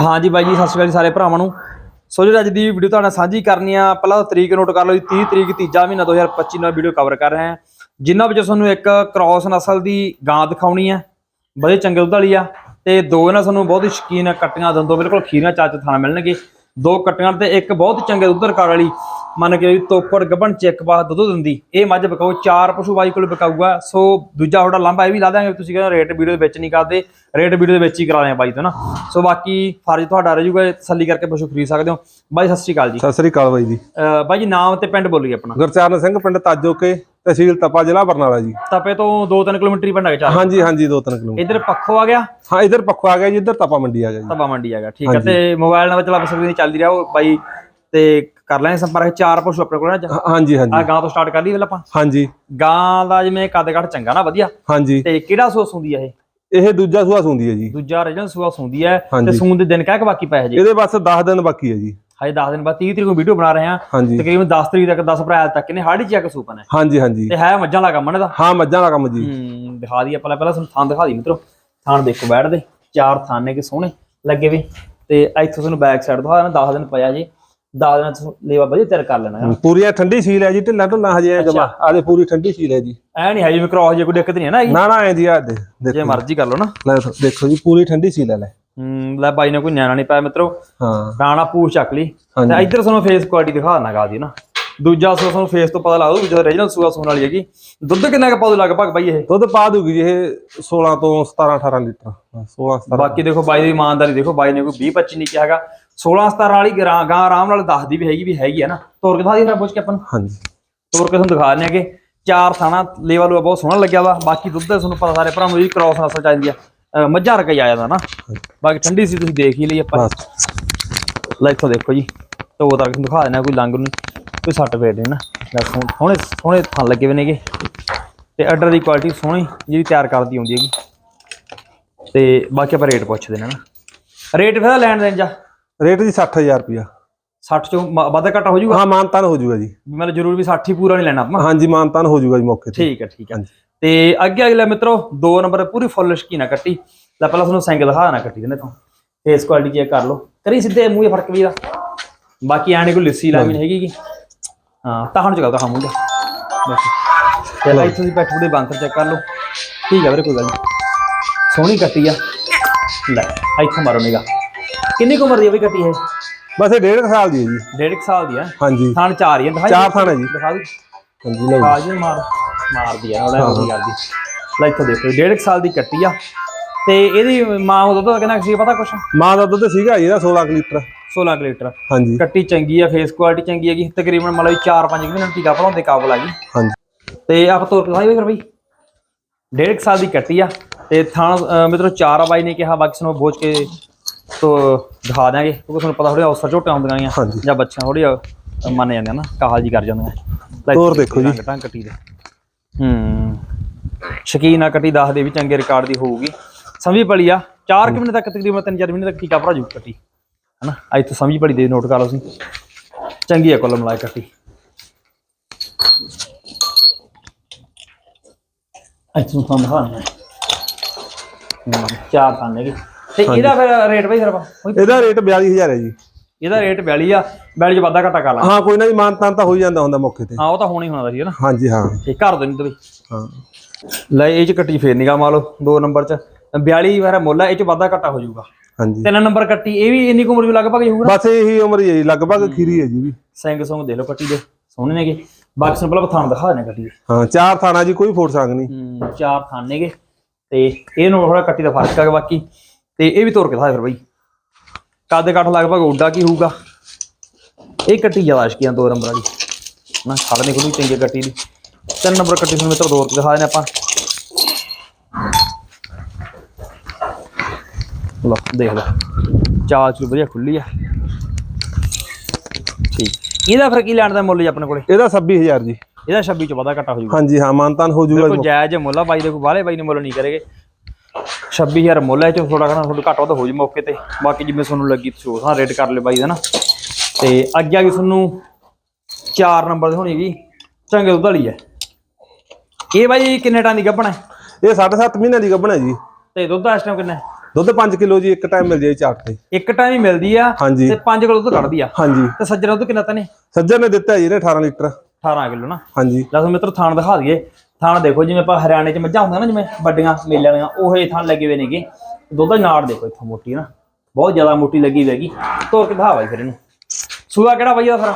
ਹਾਂਜੀ ਬਾਈ ਜੀ, ਸਤਿ ਸ਼੍ਰੀ ਅਕਾਲ ਜੀ ਸਾਰੇ ਭਰਾਵਾਂ ਨੂੰ। ਸੋ ਜੀ ਅੱਜ ਦੀ ਵੀਡੀਓ ਤੁਹਾਡੇ ਨਾਲ ਸਾਂਝੀ ਕਰਨੀ ਆ, ਪਹਿਲਾਂ ਤਰੀਕ ਨੋਟ ਕਰ ਲਓ ਜੀ 30 ਤਰੀਕ ਤੀਜਾ ਮਹੀਨਾ 2025 ਨਾਲ ਵੀਡੀਓ ਕਵਰ ਕਰ ਰਹੇ ਹਾਂ ਜਿਨ੍ਹਾਂ ਵਿੱਚੋਂ ਤੁਹਾਨੂੰ ਇੱਕ ਕ੍ਰਾਸ ਨਸਲ ਦੀ ਗਾਂ ਦਿਖਾਉਣੀ ਆ, ਬੜੇ ਚੰਗੇ ਦੁੱਧ ਵਾਲੀ ਆ, ਤੇ ਦੋ ਇਹਨਾਂ ਤੁਹਾਨੂੰ ਬਹੁਤ ਹੀ ਸ਼ਕੀਨ ਕੱਟੀਆਂ, ਦੰਦੋਂ ਬਿਲਕੁਲ ਖੀਰਾਂ ਚਾਚ ਥਾਣਾ ਮਿਲਣਗੇ। ਦੋ ਕੱਟੀਆਂ ਤੇ ਇੱਕ ਬਹੁਤ ਚੰਗੇ ਦੁੱਧ ਰਿਕਾਰਡ ਵਾਲੀ ਮੰਨ ਕੇ ਵੀ ਤੋਪੜ ਗੱਭਣ ਚੈੱਕ ਬਾਅਦ ਦੁੱਧ ਦਿੰਦੀ। ਇਹ ਮੱਝ ਬਕਾਊ ਚਾਰ ਪਸ਼ੂ ਬਾਈ ਕੋਲ ਬਕਾਊਗਾ ਸੋ ਦੂਜਾ ਤੁਹਾਡਾ ਲਾਂਭਾ ਇਹ ਵੀ ਲਾ ਦਾਂਗੇ ਤੁਸੀਂ ਕਹਿੰਦੇ ਰੇਟ ਵੀਡੀਓ ਦੇ ਵਿੱਚ ਨਹੀਂ ਕਰਦੇ। ਰੇਟ ਵੀਡੀਓ ਦੇ ਵਿੱਚ ਹੀ ਕਰਾ ਦਿਆਂ ਬਾਈ ਤੋਂ ਨਾ ਸੋ ਬਾਕੀ ਫਰਜ਼ ਤੁਹਾਡਾ ਰਹਿ ਜੂਗਾ ਤਸੱਲੀ ਕਰਕੇ ਪਸ਼ੂ ਖਰੀਦ ਸਕਦੇ ਹੋ। ਬਾਈ ਸਤਿ ਸ਼੍ਰੀ ਅਕਾਲ ਜੀ। ਸਤਿ ਸ੍ਰੀ ਅਕਾਲ ਬਾਈ ਜੀ। ਬਾਈ ਜੀ ਨਾਮ ਤੇ ਪਿੰਡ ਬੋਲੀਏ ਆਪਣਾ। ਗੁਰਚਰਨ ਸਿੰਘ ਪਿੰਡ ਤਾਜੋਕੇ। ਤਹਿਸੀਲ ਤਪਾ ਜ਼ਿਲ੍ਹਾ ਬਰਨਾਲਾ ਜੀ। ਤਪੇ ਤੋਂ 2-3 ਕਿਲੋਮੀਟਰ ਹੀ ਪਿੰਡ ਹੈਗਾ ਚਾਰ? ਹਾਂਜੀ ਹਾਂਜੀ ਦੋ ਤਿੰਨ ਕਿਲੋਮੀਟਰ। ਇਧਰ ਪੱਖੋ ਆ ਗਿਆ? ਹਾਂ ਇਧਰ ਪੱਖੋ ਆ ਗਿਆ ਜੀ ਇਧਰ ਤਪਾ ਮੰਡੀ ਆ ਗਿਆ ਜੀ। ਤਪਾ ਮੰਡੀ ਆ ਗਿਆ ਠੀਕ ਹੈ ਤੇ ਮੋਬਾਈਲ ਨੰਬਰ ਚਲਾ ਸਕਦੀ ਨਹੀਂ ਚੱਲਦੀ ਰਿਹਾ ਉਹ ਬਾਈ ਤੇ ਕਰ ਲੈਣੇ ਸੰਪਰਕ ਚਾਰ ਪਸ਼ੂ ਆਪਣੇ ਕੋਲ ਨਾ ਅੱਜ ਹਾਂ- ਹਾਂਜੀ ਆ ਹਾਂਜੀ ਗਾਂ ਤੋਂ ਸਟਾਰਟ ਕਰ ਲਈ ਪਹਿਲਾਂ ਆਪਾਂ? ਹਾਂਜੀ। ਗਾਂ ਦਾ ਜਿਵੇਂ ਕੱਦ ਕੱਟ ਚੰਗਾ ਨਾ ਵਧੀਆ। ਹਾਂਜੀ। ਤੇ ਕਿਹੜਾ ਸੂਆ ਸੁੰਦੀ ਆ ਇਹ? ਇਹ ਦੂਜਾ ਸੂਆ ਸੁੰਦੀ ਹੈ ਜੀ। ਦੂਜਾ ਰਜਨ ਸੂਆ ਸੁੰਦੀ ਹੈ ਤੇ ਹਾਂਜੀ। ਸੂਣ ਦੇ ਦਿਨ ਕਹਿ ਕੇ ਬਾਕੀ ਪਏ ਹਜੇ? ਇਹਦੇ ਬਸ 10 ਦਿਨ ਬਾਕੀ ਹੈ ਜੀ। ਹਜੇ 10 ਦਿਨ ਬਾਅਦ 30 ਤਰੀਕ ਨੂੰ ਵੀਡੀਓ ਬਣਾ ਰਹੇ ਹਾਂ। ਹਾਂਜੀ। ਤਕਰੀਬਨ 10 ਤਰੀਕ ਤੱਕ 10 ਅਪ੍ਰੈਲ ਤੱਕ ਇਹਨੇ ਹਾੜੀ ਚੈੱਕ ਸੂਪਨ ਹੈ ਹਾਂਜੀ ਹਾਂਜੀ। ਤੇ ਹੈ ਮੱਝਾਂ ਦਾ ਕੰਮ ਇਹਨਾਂ ਦਾ ਹਾਂ ਮੱਝਾਂ ਦਾ ਕੰਮ ਜੀ। ਹੂੰ ਦਿਖਾ ਦੀ ਪਹਿਲਾਂ ਪਹਿਲਾਂ ਤੁਹਾਨੂੰ ਥਾਂ ਦਿਖਾ ਦੀ ਮਿੱਤਰੋ। ਥਾਂ ਦੇਖੋ ਬੈਠਦੇ ਚਾਰ ਥਾਂ ਨੇ ਕਿ ਸੋਹਣੇ ਲੱਗੇ ਵੀ। ਤੇ ਇੱਥੋਂ ਤੁਹਾਨੂੰ ਬੈਕ ਸਾਈਡ ਦਿਖਾ ਦੇਣਾ 10 ਦਿਨ ਪਿਆ ਜੀ। 10 ਦਿਨਾਂ ਚ ਲੇਵਾ ਵਧੀਆ ਤਿਆਰ ਕਰ ਲੈਣਾ ਪੂਰੀ ਇਹ ਠੰਡੀ ਸੀਲ ਹੈ ਜੀ ਢਿੱਲਾ ਢੁੱਲਾ ਹਜੇ ਜਮਾ। ਆਦੇ ਪੂਰੀ ਠੰਡੀ ਸੀਲ ਹੈ ਜੀ। ਐ ਨਹੀਂ ਹੈ ਜਿਵੇਂ ਕ੍ਰੋਸ ਜੇ ਕੋਈ ਦਿੱਕਤ ਨਹੀਂ ਹੈ ਨਾ ਹੈਗੀ। ਨਾ ਨਾ ਐ ਜੀ ਆ ਦੇ ਜੇ ਦੇਖੋ ਮਰਜ਼ੀ ਕਰ ਲਓ ਨਾ। ਲੈ ਦੇਖੋ ਜੀ ਪੂਰੀ ਠੰਡੀ ਸੀਲ ਹੈ ਲੈ। ਹੂੰ ਲੈ ਬਾਈ ਨੇ ਕੋਈ ਨਿਆਣਾ ਨਹੀਂ ਪਾਇਆ ਮਿੱਤਰੋ। ਹਾਂ। ਗਾਣਾ ਪੂਛ ਚੱਕ ਲਈ। ਤੇ ਇੱਧਰ ਤੁਹਾਨੂੰ ਫੇਸ ਕੁਆਲਿਟੀ ਦਿਖਾ ਦੇਣਾ ਗਾ ਦੀ ਨਾ। ਦੂਜਾ ਸੂਆ ਤੁਹਾਨੂੰ ਫੇਸ ਤੋਂ ਪਤਾ ਲੱਗਦਾ ਦੂਜਾ ਰੀਜਨਲ ਸੂਆ ਸੂਣ ਵਾਲੀ ਹੈਗੀ। ਦੁੱਧ ਕਿੰਨਾ ਕੁ ਪਾਉ ਲਗਭਗ ਬਾਈ ਇਹ? ਦੁੱਧ ਪਾ ਦੂਗੀ ਜੀ ਇਹ 16 ਤੋਂ 17 18 ਲੀਟਰ। 16 17 ਬਾਕੀ ਦੇਖੋ ਬਾਈ ਦੀ ਇਮਾਨਦਾਰੀ ਦੇਖੋ ਬਾਈ ਨੇ ਕੋਈ 20 25 ਨਹੀਂ ਕਿਹਾ ਹੈਗਾ। 16 17 ਵਾਲੀ ਗਾਂ ਗਾਂ ਆਰਾਮ ਨਾਲ ਦੱਸਦੀ ਵੀ ਹੈਗੀ ਵੀ ਹੈਗੀ ਹੈ ਨਾ। ਤੋਰ ਕੇ ਦਿਖਾ ਦੀ ਫਿਰ ਪੁੱਛ ਕੇ ਆਪਾਂ ਨੂੰ। ਹਾਂਜੀ। ਤੋਰ ਕੇ ਤੁਹਾਨੂੰ ਦਿਖਾ ਦਿੰਦੇ ਹੈਗੇ। ਚਾਰ ਥਾਣਾ ਲੇਵਲ ਉਹ ਬਹੁਤ ਸੋਹਣਾ ਲੱਗਿਆ ਵਾ। ਬਾਕੀ ਦੁੱਧ ਤੁਹਾਨੂੰ ਪਤਾ ਸਾਰੇ ਭਰਾ ਨੂੰ ਜੀ ਕ੍ਰਾਸ ਨਸਲ ਚ ਆਉਂਦੀ ਆ। ਮੱਝਾਂ ਰਕਾ ਹੀ ਆ ਜਾਂਦਾ ਨਾ। ਬਾਕੀ ਠੰਡੀ ਸੀ ਤੁਸੀਂ ਦੇਖ ਹੀ ਲਈ ਆਪਾਂ। ਲੈ ਇੱਥੋਂ ਦੇਖੋ ਜੀ ਤੋ ਤੱਕ ਦਿਖਾ ਦੇਣਾ ਕੋਈ ਲੰਗ ਨੂੰ। ਕੋਈ ਸੱਟ ਫੇਟ ਨਹੀਂ ਨਾ। ਲੈ ਸੋਹਣੇ ਸੋਹਣੇ ਥਣ ਲੱਗੇ ਹੋਏ ਨੇਗੇ। ਤੇ ਆਰਡਰ ਦੀ ਕੁਆਲਿਟੀ ਸੋਹਣੀ ਜਿਹੜੀ ਤਿਆਰ ਕਰਦੀ ਹੁੰਦੀ ਹੈਗੀ। ਤੇ ਬਾਕੀ ਆਪਾਂ ਰੇਟ ਪੁੱਛਦੇ ਨੇ ਨਾ। ਰੇਟ ਫਿਰ ਲੈਣ ਦੇਣ ਜਾ। ਰੇਟ ਜੀ 60000 ਰੁਪਿਆ 60 ਚੋਂ ਵਾਧਾ ਘਟਾ ਹੋ ਜਾਊਗਾ? ਹਾਂ ਮਾਨਤਾਨ ਹੋ ਜਾਊਗਾ ਜੀ। ਮਤਲਬ ਜ਼ਰੂਰੀ ਵੀ 60 ਹੀ ਪੂਰਾ ਨਹੀਂ ਲੈਣਾ ਆਪਾਂ। ਹਾਂਜੀ ਮਾਨਤਾਨ ਹੋ ਜਾਊਗਾ ਜੀ ਮੌਕੇ ਤੇ। ਠੀਕ ਹੈ ਠੀਕ ਹੈ। ਹਾਂਜੀ। ਤੇ ਅੱਗੇ ਅਗਲਾ ਮਿੱਤਰੋ ਦੋ ਨੰਬਰ ਪੂਰੀ ਫੁੱਲ ਸ਼ਕੀਨਾ ਕੱਟੀ। ਲੈ ਪਹਿਲਾਂ ਤੁਹਾਨੂੰ ਸਿੰਗ ਦਿਖਾ ਦੇਣਾ ਕੱਟੀ ਦੇ ਨੇ ਤੋਂ ਫੇਸ ਕੁਆਲਿਟੀ ਚੈੱਕ ਕਰ ਲਓ। ਕਰੀ ਸਿੱਧੇ ਮੂੰਹ ਫ਼ਰਕ ਵੀ ਦਾ ਬਾਕੀ ਆਣੇ ਕੋਈ ਲਿੱਸੀ ਲਾਮੀ ਨਹੀਂ ਹੈਗੀ। ਹਾਂ ਤਾਂ ਹੁਣ ਜਗਾ ਤਾਂ ਦਾ ਬਸ। ਤੇ ਲੈ ਇੱਥੋਂ ਦੀ ਪੈਠ ਪੂੜੇ ਬਾਂਸਰ ਚੈੱਕ ਕਰ ਲਓ। ਠੀਕ ਹੈ ਵੀਰੇ ਕੋਈ ਗੱਲ ਨਹੀਂ ਸੋਹਣੀ ਕੱਟੀ ਆ। ਲੈ ਇੱਥੋਂ ਮਾਰੋ ਨਿਗਾ ਕਿੰਨੀ ਕੁ ਉਮਰ ਦੀ ਆ ਵੀ ਕੱਟੀ ਇਹ? ਬਸ ਇਹ ਡੇਢ ਕੁ ਸਾਲ ਦੀ ਹੈ ਜੀ। ਡੇਢ ਕੁ ਸਾਲ ਦੀ ਆ। ਹਾਂਜੀ। ਥਾਣ ਚਾਰ ਹੀ ਆ ਦਿਖਾਈ ਚਾਰ ਥਾਣ ਹੈ ਜੀ। ਦਿਖਾ ਦੂ ਹਾਂਜੀ ਲਓ ਜੀ। ਮਾਰ। ਮਾਰਦੀ ਆ ਉਹਦਾ ਉਹ ਕਰਦੀ ਲੈ ਇੱਥੇ ਦੇਖੋ ਡੇਢ ਸਾਲ ਦੀ ਕੱਟੀ ਆ। ਤੇ ਇਹਦੀ ਮਾਂ ਉਹ ਦੁੱਧ ਕਿੰਨਾ ਸੀ ਪਤਾ ਕੁਛ? ਮਾਂ ਦਾ ਦੁੱਧ ਸੀਗਾ ਇਹਦਾ 16 ਕੁ ਲੀਟਰ। 16 ਕੁ ਲੀਟਰ। ਹਾਂਜੀ। ਕੱਟੀ ਚੰਗੀ ਆ ਫੇਸ ਕੁਆਲਿਟੀ ਚੰਗੀ ਹੈਗੀ ਤਕਰੀਬਨ ਮਤਲਬ 4-5 ਮਹੀਨੇ ਟੀਕਾ ਭਰਾਉਂਦੇ ਕਾਬਲ ਆ ਗਈ ਹਾਂਜੀ। ਤੇ ਆਪ ਤੋਰ ਕੇ ਦਿਖਾਈ ਫਿਰ ਬਈ। ਡੇਢ ਸਾਲ ਦੀ ਕੱਟੀ ਆ ਤੇ ਥਾਣ ਮਿੱਤਰੋ ਚਾਰ ਬਾਈ ਨੇ ਕਿਹਾ ਬਾਕੀ ਸਾਨੂੰ ਬੋਝ ਕੇ ਤੋ ਦਿਖਾ ਦਿਆਂਗੇ ਕਿਉਂਕਿ ਤੁਹਾਨੂੰ ਪਤਾ ਥੋੜੀ ਔਸਰ ਝੋਟਾਂ ਹੁੰਦੀਆਂ। ਜਾਂ ਬੱਚਿਆਂ ਥੋੜੀ ਮੰਨ ਜਾਂਦੇ ਨਾ ਕਾਹਲ ਜੀ ਕਰ ਜਾਂਦੀਆਂ। ਲੈ ਤੋਰ ਦੇਖੋ ਜੀ। ਕੱਟੀ ਦੇ। ਹੂੰ। ਸ਼ਕੀਨ ਆ ਕੱਟੀ ਦੱਸ ਦੇ ਵੀ ਚੰਗੇ ਰਿਕਾਰਡ ਦੀ ਹੋਊਗੀ। ਸਮਝੀ ਪਲੀ ਆ 4 ਮਹੀਨੇ ਤੱਕ ਤਕਰੀਬਨ 3-4 ਮਹੀਨੇ ਤੱਕ ਟੀਕਾ ਭਰਾ ਜੂ ਕੱਟੀ। ਹਨਾ? ਅੱਜ ਤੋਂ ਸਮਝੀ ਪਲੀ ਦੇ ਨੋਟ ਕਰ ਲਓ ਤੁਸੀਂ। ਚੰਗੀ ਆ ਕੁੱਲ ਮਿਲਾ ਕੱਟੀ। ਅੱਜ ਨੂੰ ਤੁਹਾਨੂੰ ਦਿਖਾਉਣਾ ਹੂੰ ਚਾਰ ਖਾਨੇ ਕੀ ਤੇ ਇਹਦਾ ਫਿਰ ਰੇਟ ਬਈ ਸਰਪਾ ਇਹਦਾ ਰੇਟ 42000 ਹੈ ਜੀ। ਇਹਦਾ ਰੇਟ 42 ਆ 42 ਚ ਵਾਧਾ ਘਾਟਾ ਕਰ ਲਾਂ ਹਾਂ ਕੋਈ ਨਾ ਜੀ ਮਾਨਤਾਨ ਤਾਂ ਹੋ ਹੀ ਜਾਂਦਾ ਹੁੰਦਾ ਮੌਕੇ ਤੇ। ਹਾਂ ਉਹ ਤਾਂ ਹੋਣੀ ਹੋਣਾ ਸੀ ਹੈ ਨਾ? ਹਾਂਜੀ ਹਾਂ। ਇਹ ਘਰ ਦੇ ਨਹੀਂ ਤੇ ਹਾਂ। ਲੈ ਇਹ ਚ ਕੱਟੀ ਫੇਰ ਨਿਗਾ ਮਾ ਲਓ ਦੋ ਨੰਬਰ ਚ। 42 ਵਾਰਾ ਮੁੱਲ ਆ ਇਹ ਚ ਵਾਧਾ ਘਾਟਾ ਹੋ ਜਾਊਗਾ। ਹਾਂਜੀ। ਤਿੰਨ ਨੰਬਰ ਕੱਟੀ ਇਹ ਵੀ ਇੰਨੀ ਉਮਰ ਵੀ ਲਗਭਗ ਹੀ ਹੋਊਗਾ ਬਸ ਇਹੀ ਉਮਰ ਹੀ ਹੈ ਜੀ ਲਗਭਗ ਖੀਰੀ ਹੈ ਜੀ ਵੀ। ਸਿੰਘ ਸੁੰਗ ਦੇ ਲਓ ਕੱਟੀ ਦੇ ਸੋਹਣੇ ਨੇਗੇ। ਬਾਕੀ ਸਿੰਪਲ ਪਥਾਨ ਦਿਖਾ ਦੇਣੇ ਕੱਟੀ ਹਾਂ ਚਾਰ ਥਾਣਾ ਜੀ ਕੋਈ ਫੋਟ ਸੰਗ ਨਹੀਂ। ਹੂੰ ਚਾਰ ਥਾਨ ਨੇਗੇ। ਤੇ ਇਹ ਨੂੰ ਥੋੜਾ ਕੱਟੀ ਦਾ ਫ਼ਰਕ ਆ ਬਾਕੀ। ਤੇ ਇਹ ਵੀ ਤੋਰ ਕੇ ਦਿਖਾ ਫਿਰ ਬਈ। ਕੱਦ ਕੱਠ ਲਗਭਗ ਉੱਡਾ ਕੀ ਹੋਊਗਾ? ਇਹ ਕੱਟੀ ਜ਼ਿਆਦਾ ਸ਼ਕੀਆਂ ਦੋ ਨੰਬਰ ਵਾਲੀ ਨਾ ਖੜਨੇ ਕੋਲ ਵੀ ਚੰਗੀ ਕੱਟੀ ਦੀ। ਤਿੰਨ ਨੰਬਰ ਕੱਟੀ ਤੁਹਾਨੂੰ ਮਿੱਤਰ ਦੋ ਦਿਖਾ ਦੇਣੇ ਆਪਾਂ। ਲੋ ਦੇਖ ਲਓ। ਚਾਲ ਚੂ ਵਧੀਆ ਖੁੱਲੀ ਆ। ਠੀਕ। ਇਹਦਾ ਫਿਰ ਕੀ ਲੈਣ ਦਾ ਮੁੱਲ ਜੀ ਆਪਣੇ ਕੋਲੇ? ਇਹਦਾ 26000 ਜੀ। ਇਹਦਾ 26 ਚ ਵਾਧਾ ਘਟਾ ਹੋ ਜਾਊਗਾ ਹਾਂਜੀ ਹਾਂ ਮਾਨਤਾਨ ਹੋ ਜਾਊਗਾ ਬਿਲਕੁਲ ਜਾਇਜ਼ ਮੁੱਲ ਆ ਬਾਈ ਦੇ ਕੋਈ ਬਾਹਲੇ ਬਾਈ ਨੇ ਮੁੱਲ ਨਹੀਂ ਕਰੇਗੇ। 26000 ਮੁੱਲ ਹੈ ਚੋ ਥੋੜਾ ਘਣਾ ਥੋੜਾ ਘੱਟ ਵੱਧ ਹੋ ਜੂ ਮੌਕੇ ਤੇ। ਬਾਕੀ ਜਿਵੇਂ ਤੁਹਾਨੂੰ ਲੱਗੀ ਤੁਸੀਂ ਨਾਲ ਰੇਟ ਕਰ ਲਿਓ ਬਾਈ ਦਾ ਨਾ ਤੇ ਅੱਗੇ ਆ ਗਈ ਤੁਹਾਨੂੰ 4 ਨੰਬਰ ਦੀ ਹੋਣੀ ਵੀ ਚੰਗੇ ਦੁੱਧ ਵਾਲੀ ਹੈ। ਇਹ ਬਾਈ ਕਿੰਨੇ ਟਾਂ ਦੀ ਗੱਭਣਾ ਹੈ? ਇਹ 7.5 ਮਹੀਨਿਆਂ ਦੀ ਗੱਭਣ ਹੈ ਜੀ। ਤੇ ਦੁੱਧ ਇਸ ਟਾਈਮ ਕਿੰਨਾ ਹੈ? ਦੁੱਧ 5 ਕਿਲੋ ਜੀ ਇੱਕ ਟਾਈਮ ਮਿਲ ਜਾਏ ਚਾਰ ਤੇ। ਇੱਕ ਟਾਈਮ ਹੀ ਮਿਲਦੀ ਆ ਤੇ 5 ਕਿਲੋ ਦੁੱਧ ਕੱਢਦੀ ਆ। ਹਾਂਜੀ। ਤੇ ਸੱਜਣਾ ਦੁੱਧ ਕਿੰਨਾ ਤਨੇ ਸੱਜਰ ਨੇ ਦਿੱਤਾ ਜੀ ਇਹਨੇ 18 ਲੀਟਰ। 18 ਕਿਲੋ ਨਾ। ਹਾਂਜੀ। ਲੈ ਤੁਹਾਨੂੰ ਮਿੱਤਰ ਥਾਣ ਦਿਖਾ ਦਈਏ। ਥਾਣ ਦੇਖੋ ਜਿਵੇਂ ਆਪਾਂ ਹਰਿਆਣੇ 'ਚ ਮੱਝਾਂ ਹੁੰਦੀਆਂ ਨਾ ਜਿਵੇਂ ਵੱਡੀਆਂ ਮੇਲੇ ਵਾਲੀਆਂ ਉਹ ਇਹ ਥਾਣ ਲੱਗੇ ਹੋਏ ਨੇਗੇ। ਦੁੱਧ ਦਾ ਨਾੜ ਦੇਖੋ ਇੱਥੋਂ ਮੋਟੀ ਨਾ। ਬਹੁਤ ਜ਼ਿਆਦਾ ਮੋਟੀ ਲੱਗੀ ਹੋਈ ਹੈਗੀ। ਤੋਰ ਕੇ ਦਿਖਾ ਬਾਈ ਫਿਰ ਇਹਨੂੰ। ਸੂਆ ਕਿਹੜਾ ਬਾਈ ਦਾ ਫਿਰ?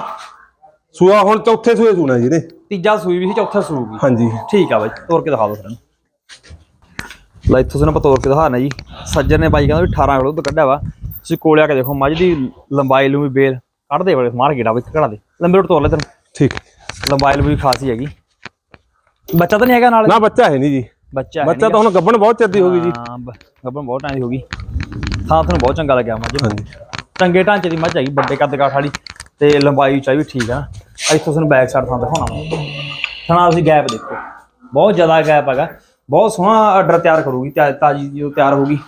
ਸੂਆ ਹੁਣ ਚੌਥੇ ਸੂਏ ਸੂਣਾ ਜੀ ਇਹਨੇ ਤੀਜਾ ਸੂਈ ਵੀ ਸੀ ਚੌਥਾ ਸੂਗੀ ਹਾਂਜੀ। ਠੀਕ ਆ ਬਾਈ ਤੋਰ ਕੇ ਦਿਖਾ ਦਿਓ ਫਿਰ ਇਹਨੂੰ। ਲੈ ਇੱਥੋਂ ਸਾਨੂੰ ਆਪਾਂ ਤੋਰ ਕੇ ਦਿਖਾਣਾ ਜੀ। ਸੱਜਰ ਨੇ ਬਾਈ ਕਹਿੰਦਾ ਵੀ 18 ਕਿਲੋ ਦੁੱਧ ਕੱਢਿਆ ਵਾ। ਤੁਸੀਂ ਕੋਲੇ ਆ ਕੇ ਦੇਖੋ ਮੱਝ ਦੀ ਲੰਬਾਈ ਲੰਬੀ ਬੇਲ ਕੱਢਦੇ ਬੜੇ ਮਾਰ ਗੇੜਾ ਬਈ ਘੜਾ ਦੇ। ਲੰਬੇ ਰੋਟ ਤੋਰ ਲੈ ਤੈਨੂੰ। ਠੀਕ। ਲੰਬਾਈ ਲੰਬੀ ਖਾਸੀ ਹੈਗੀ। ਬੱਚਾ ਤਾਂ ਨਹੀਂ ਹੈਗਾ ਨਾਲ? ਨਾ ਬੱਚਾ ਹੈ ਨਹੀਂ ਜੀ। ਬੱਚਾ ਹੈ ਬੱਚਾ ਤਾਂ ਹੁਣ ਗੱਭਣ ਬਹੁਤ ਚੱਦੀ ਹੋ ਗਈ ਜੀ। ਹਾਂ ਗੱਭਣ ਬਹੁਤ ਟਾਈਮ ਹੋ ਗਈ। ਥਾਂ ਤੁਹਾਨੂੰ ਬਹੁਤ ਚੰਗਾ ਲੱਗਿਆ ਮੱਝ ਹਾਂਜੀ ਚੰਗੇ ਢਾਂਚੇ ਦੀ ਮੱਝ ਹੈਗੀ ਵੱਡੇ ਕੱਦ ਕਾਠ ਵਾਲੀ। ਤੇ ਲੰਬਾਈ ਚਾਹੀ ਵੀ ਠੀਕ ਆ। ਇੱਥੋਂ ਤੁਹਾਨੂੰ ਬੈਕ ਸਾਈਡ ਥਾਂ ਦਿਖਾਉਣਾ ਥਣਾ ਤੁਸੀਂ ਗੈਪ ਦੇਖੋ। ਬਹੁਤ ਜ਼ਿਆਦਾ ਗੈਪ ਹੈਗਾ। ਬਹੁਤ ਸੋਹਣਾ ਆਰਡਰ ਤਿਆਰ ਕਰੂਗੀ। ਤਾਜੀ ਜਦੋਂ ਤਿਆਰ ਹੋਊਗੀ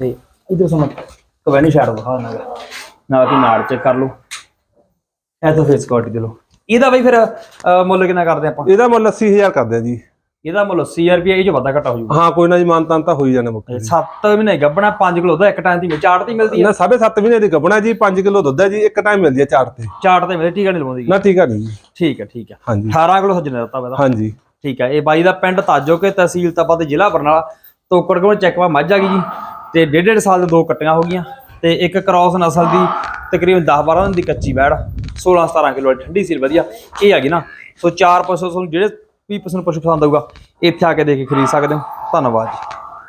ਤੇ ਇਧਰ ਤੁਹਾਨੂੰ ਕਵੈਨੀ ਸ਼ਾਟ ਦਿਖਾ ਦਿੰਦਾ ਨਾਲ ਕੀ ਨਾੜ ਚੈੱਕ ਕਰ ਲਓ। ਇਹ ਤਾਂ ਫੇਸ ਕੁਆਲਿਟੀ ਦੇ ਲਓ। ਇਹਦਾ ਬਈ ਫਿਰ ਮੁੱਲ ਕਿੰਨਾ ਕਰਦੇ ਆਪਾਂ? ਇਹਦਾ ਮੁੱਲ 80000 ਕਰਦੇ ਆ ਜੀ। ਇਹਦਾ ਮੁੱਲ 80000 ਰੁਪਏ ਇਹ ਜੋ ਵਾਧਾ ਘਟਾ ਹੋ ਜਾਊਗਾ। ਹਾਂ ਕੋਈ ਨਾ ਜੀ ਮਾਨਤਾਨ ਤਾਂ ਹੋਈ ਜਾਣਾ ਮੁੱਕ 7 ਮਹੀਨੇ ਗੱਬਣਾ 5 ਕਿਲੋ ਦਾ ਇੱਕ ਟਾਈਮ ਦੀ ਚਾਟ ਤੇ ਮਿਲਦੀ ਹੈ ਨਾ 7.5 ਮਹੀਨੇ ਦੀ ਗੱਭਣਾ ਜੀ 5 ਕਿਲੋ ਦੁੱਧ ਹੈ ਜੀ ਇੱਕ ਟਾਈਮ ਮਿਲਦੀ ਹੈ ਚਾਰ ਤੇ। ਚਾਟ ਤੇ ਮਿਲਦੀ ਟੀਕਾ ਨਹੀਂ ਲਵਾਉਂਦੀ। ਨਾ ਠੀਕ ਆ ਜੀ। ਠੀਕ ਹੈ ਠੀਕ ਹੈ। ਹਾਂਜੀ। 18 ਕਿਲੋ ਸੱਜਣੇ ਦਿੱਤਾ ਵਾ ਇਹਦਾ। ਹਾਂਜੀ। ਠੀਕ ਹੈ ਇਹ ਬਾਈ ਦਾ ਪਿੰਡ ਤਾਜੋ ਕੇ ਤਹਿਸੀਲ ਤਪਾ ਤੇ ਜ਼ਿਲ੍ਹਾ ਬਰਨਾਲਾ। ਤੋਕੜ ਕੋਲ ਚੈੱਕਵਾ ਮੱਝ ਆ ਗਈ ਜੀ। ਤੇ ਡੇਢ ਡੇਢ ਸਾਲ ਦੇ ਦੋ ਕੱਟੀਆਂ ਹੋ ਗਈਆਂ। ਤੇ ਇੱਕ ਕ੍ਰਾਸ ਨਸਲ ਦੀ ਤਕਰੀਬਨ 10 12 ਦਿਨ ਦੀ ਕੱਚੀ ਬੈੜ 16 17 ਕਿਲੋ ਠੰਡੀ ਸੀ ਵਧੀਆ। ਇਹ ਆ ਗਈ ਨਾ, ਸੋ ਚਾਰ ਪਸ਼ੂ ਤੁਹਾਨੂੰ ਜਿਹੜੇ ਵੀ ਪਸੰਦ ਪਸ਼ੂ ਪਸੰਦ ਆਊਗਾ, ਇੱਥੇ ਆ ਕੇ ਦੇਖ ਕੇ ਖਰੀਦ ਸਕਦੇ ਹੋ। ਧੰਨਵਾਦ ਜੀ।